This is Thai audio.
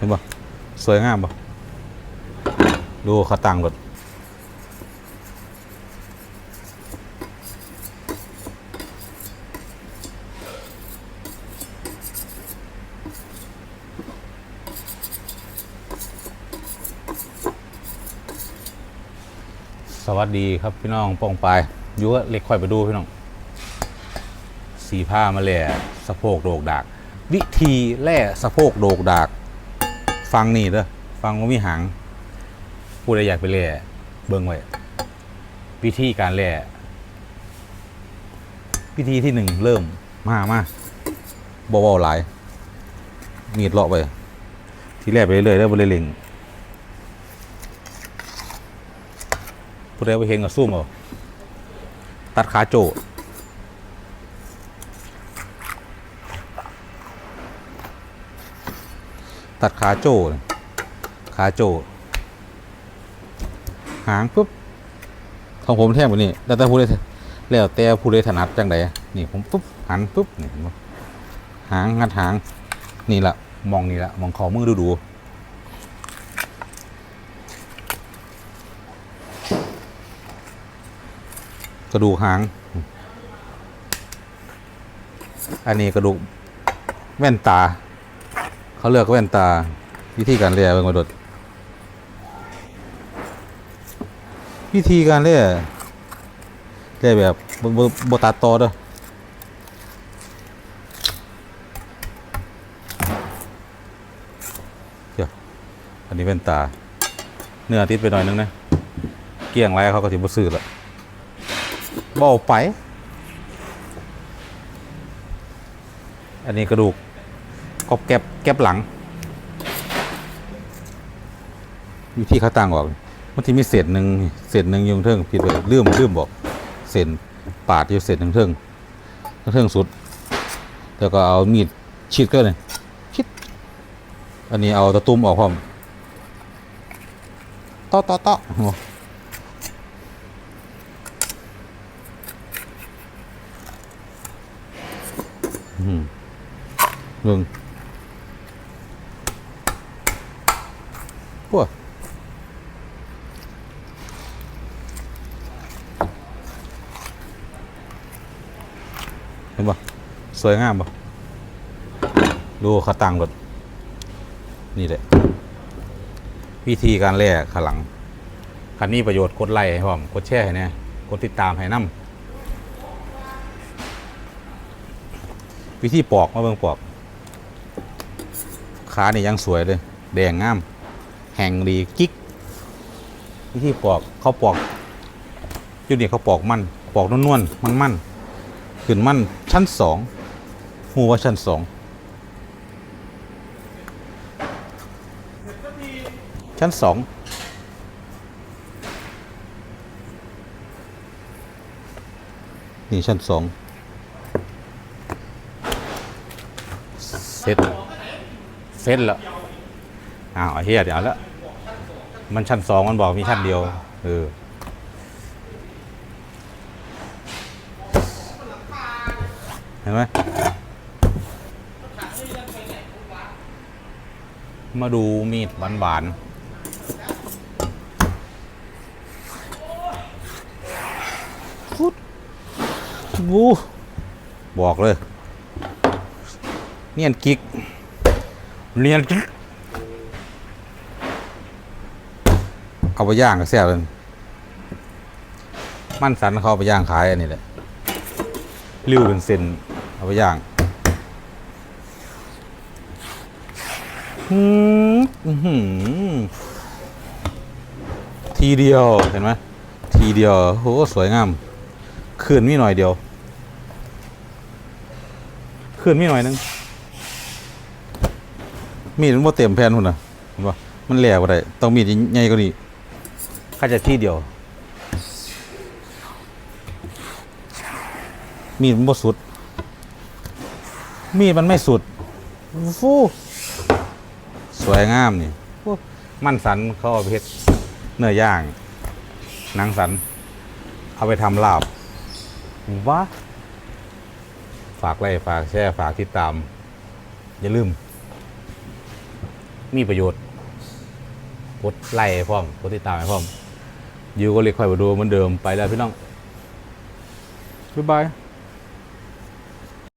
เห็นปะสวยงามปะดูเขาตังรถสวัสดีครับพี่น้องป้องปลายอยูว่าเล็กค่อยไปดูพี่น้อง สีผ้ามาแหล่สะโพกโดกดาก วิธีแล่สะโพกโดกดาก ฟังนี่เด้อฟังว่ามีหางผู้ใดอยากไปแล่เบิ่งไว้วิธีการแล่วิธีที่หนึ่งเริ่มมามาบเวาหลาย มีดเลาะไป ทีแรกไปเรื่อยๆแล้วบริเลงผู้ใดไปเห็นก็ซุ่มเอาตัดขาโจ ตัดขาโจ้ขาโจ้หางปุ๊บของผมแทบกว่านี้แล้วแต่ผู้ได้แล้วแต่ผู้ได้ถนัดจังไดนี่ผมปุ๊บหันปุ๊บนี่เห็นบ่หางงัดหางนี่ละมองนี่ละมองขอมือดูดูกระดูกหาง อันนี้กระดูกแว่นตา เขาเลือกแว่นตาวิธีการเลียเบิ่งมาดดวิธีการเลียเลียแบบบ่บ่บตัดต่อเด้อเดี๋ยอันนี้แว่นตา เนื้อติดไปหน่อยนึงนะ เกี่ยงไรเขาก็สิบ่ซื้อละบ่เอาไป อันนี้กระดูก กบแก็บแก็บหลัง อยู่ที่เขาต่างออกมันที่มีเศษหนึ่งเศษหนึ่งยุงเทิงผิดไปลืมลืมบอกเศษปาดอยู่เศษหนึ่งเทิงเทิงสุด แล้วก็เอามีดชิดก็เลยชิดอันนี้เอาตะตุ่มออกพร้อมต่อต่อต่อโอ้อืมเรื่อง พวกเห็นปะสวยงามปะดูขาตังรถนี่แหละ วิธีการแล่ขาหลัง คันนี้ประโยชน์กดไลค์ให้พร้อม กดแชร์ให้แน่กดติดตามให้นํวิธีปอกมาเบิ่งปอก ขานี่ยังสวยเลย แดงงาม แห่งดีกิ๊กวิธีปอกเขาปอกอยู่นี่เขาปอกมันปอกนวลๆมันมันๆขึ้นมันชั้นสองหูว่าชั้นสองชั้นสองนี่ชั้นสองเสร็จเสร็จแล้วอ้าวไอ้เฮียเดี๋ยวแล้ว มันชั้นสองมันบอกมีชั้นเดียว เออเห็นไหมมาดูมีดหวานๆฟุดวูบอกเลย เนียนกิกเนียนกิก เอาไปย่างก็แซ่บเลยมันสันเขาเอาไปย่างขายอันนี้แหละริ้วเป็นเส้นเอาไปย่างหืมทีเดียวเห็นไหมทีเดียวโหสวยงามคืนมีหน่อยเดียวคืนมีหน่อยนึงมีดมันบ่เต็มแผ่นหุ่นนะเห็นปะมันแหลกว่าได้ต้องมีดใหญ่กว่านี้ ข้าจะที่เดียว มีดมันบ่สุด มีดมันไม่สุดฟูสวยงามนี่มันสันเขาเอาไปเฮ็ดเนื้อย่างหนังสัน เอาไปทำลาบว้าฝากไลค์ฝากแชร์ฝากติดตาม อย่าลืม มีประโยชน์กดไลค์ให้พร้อมกดติดตามให้พร้อม ยูก็เรียกค่อยมาดูเหมือนเดิมไปแล้วพี่น้องบ๊ายบาย